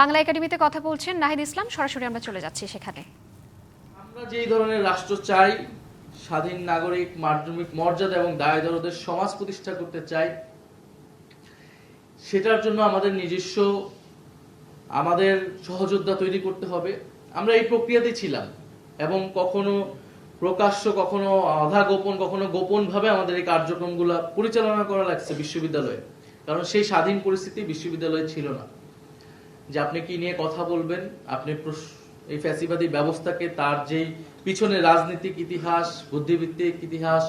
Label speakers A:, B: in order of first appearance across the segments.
A: বাংলা একাডেমিতে কথা বলছেন নাহিদ ইসলাম। সরাসরি আমরা চলে যাচ্ছি সেখানে।
B: আমরা যেই ধরনের রাষ্ট্র চাই, স্বাধীন নাগরিক, মাধ্যমিক মর্যাদা এবং দায় দরদের সমাজ প্রতিষ্ঠা করতে চাই, সেটার জন্য আমাদের নিজস্ব, আমাদের সহযোদ্ধা তৈরি করতে হবে। আমরা এই প্রক্রিয়াতে ছিলাম এবং কখনো প্রকাশ্য, কখনো আধা গোপন, কখনো গোপন ভাবে আমাদের এই কার্যক্রমগুলো পরিচালনা করা লাগছে বিশ্ববিদ্যালয়ে। কারণ সেই স্বাধীন পরিস্থিতি বিশ্ববিদ্যালয়ে ছিল না। যে আপনি কি নিয়ে কথা বলবেন? আপনি এই ফ্যাসিবাদী ব্যবস্থাকে তার যেই পিছনে রাজনৈতিক ইতিহাস বুদ্ধিভিত্তিক ইতিহাস,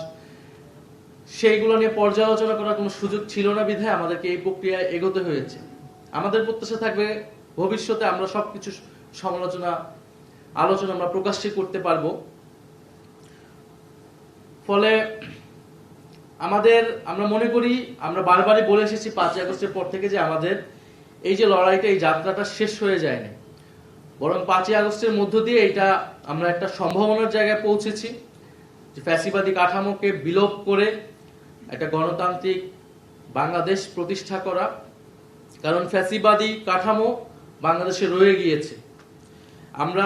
B: সেইগুলো নিয়ে পর্যালোচনা করার কোনো সুযোগ ছিল না বিধায় আমাদেরকে এই প্রক্রিয়ায় এগোতে হয়েছে। আমাদের প্রত্যাশা থাকবে ভবিষ্যতে আমরা সবকিছু সমালোচনা, আলোচনা আমরা প্রকাশ্যে করতে পারব। ফলে আমাদের, আমরা মনে করি, আমরা বারবারই বলে এসেছি পাঁচই আগস্টের পর থেকে যে আমাদের এই যে লড়াইটা, এই যাত্রাটা শেষ হয়ে যায়নি। বরং পাঁচই আগস্টের মধ্য দিয়ে এটা আমরা একটা সম্ভাবনার জায়গায় পৌঁছেছি যে ফ্যাসিবাদী কাঠামোকে বিলোপ করে একটা গণতান্ত্রিক বাংলাদেশ প্রতিষ্ঠা করা, কারণ ফ্যাসিবাদী কাঠামো বাংলাদেশে রয়ে গিয়েছে। আমরা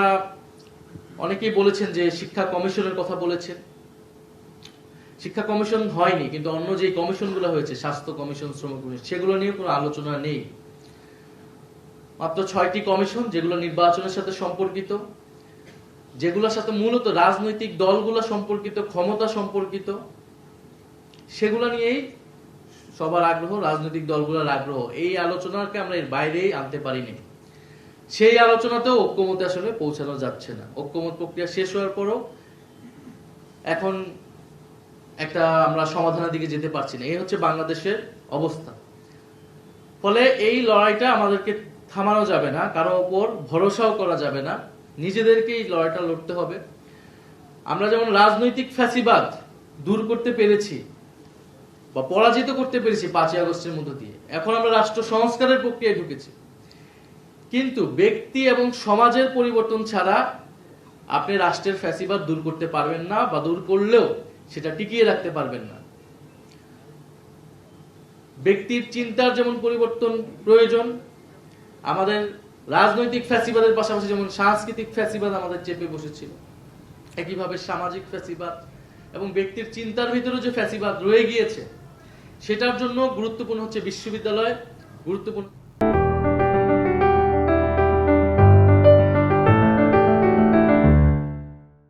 B: অনেকেই বলেছেন যে শিক্ষা কমিশনের কথা বলেছেন। শিক্ষা কমিশন হয়নি, কিন্তু অন্য যে কমিশনগুলো হয়েছে, স্বাস্থ্য কমিশন, শ্রম কমিশন, সেগুলো নিয়ে কোনো আলোচনা নেই। মাত্র ছয়টি কমিশন যেগুলো নির্বাচনের সাথে সম্পর্কিত, যেগুলোর সাথে মূলত রাজনৈতিক দলগুলো সম্পর্কিত, ক্ষমতা সম্পর্কিত, সেগুলো নিয়েই সবার আগ্রহ, রাজনৈতিক দলগুলোর আগ্রহ। এই আলোচনাকে আমরা এর বাইরেই আনতে পারিনি। সেই আলোচনাতেও ঐক্যমতে আসলে পৌঁছানো যাচ্ছে না। ঐক্যমত প্রক্রিয়া শেষ হওয়ার পরও এখন একটা আমরা সমাধানের দিকে যেতে পারছি না। এই হচ্ছে বাংলাদেশের অবস্থা। ফলে এই লড়াইটা আমাদেরকে থামানো যাবে না, কারও ওপর ভরসাও করা যাবে না, নিজেদেরকেই লড়াইটা লড়তে হবে। আমরা যেমন রাজনৈতিক ফ্যাসিবাদ দূর করতে পেরেছি বা পরাজিত করতে পেরেছি পাঁচই আগস্টের মধ্য দিয়ে, এখন আমরা রাষ্ট্র সংস্কারের প্রক্রিয়ায় ঢুকেছি। কিন্তু ব্যক্তি এবং সমাজের পরিবর্তন ছাড়া আপনি রাষ্ট্রের ফ্যাসিবাদ দূর করতে পারবেন না বা দূর করলেও সেটা টিকিয়ে রাখতে পারবেন না। ব্যক্তির চিন্তার যেমন পরিবর্তন প্রয়োজন আমাদের রাজনৈতিক ফ্যাসিবাদের পাশাপাশি যেমন সাংস্কৃতিক ফ্যাসিবাদ আমাদের চেপে বসেছিল, একইভাবে সামাজিক ফ্যাসিবাদ এবং ব্যক্তির চিন্তার ভিতরে যে ফ্যাসিবাদ রয়ে গিয়েছে, সেটার জন্য গুরুত্বপূর্ণ হচ্ছে বিশ্ববিদ্যালয়, গুরুত্বপূর্ণ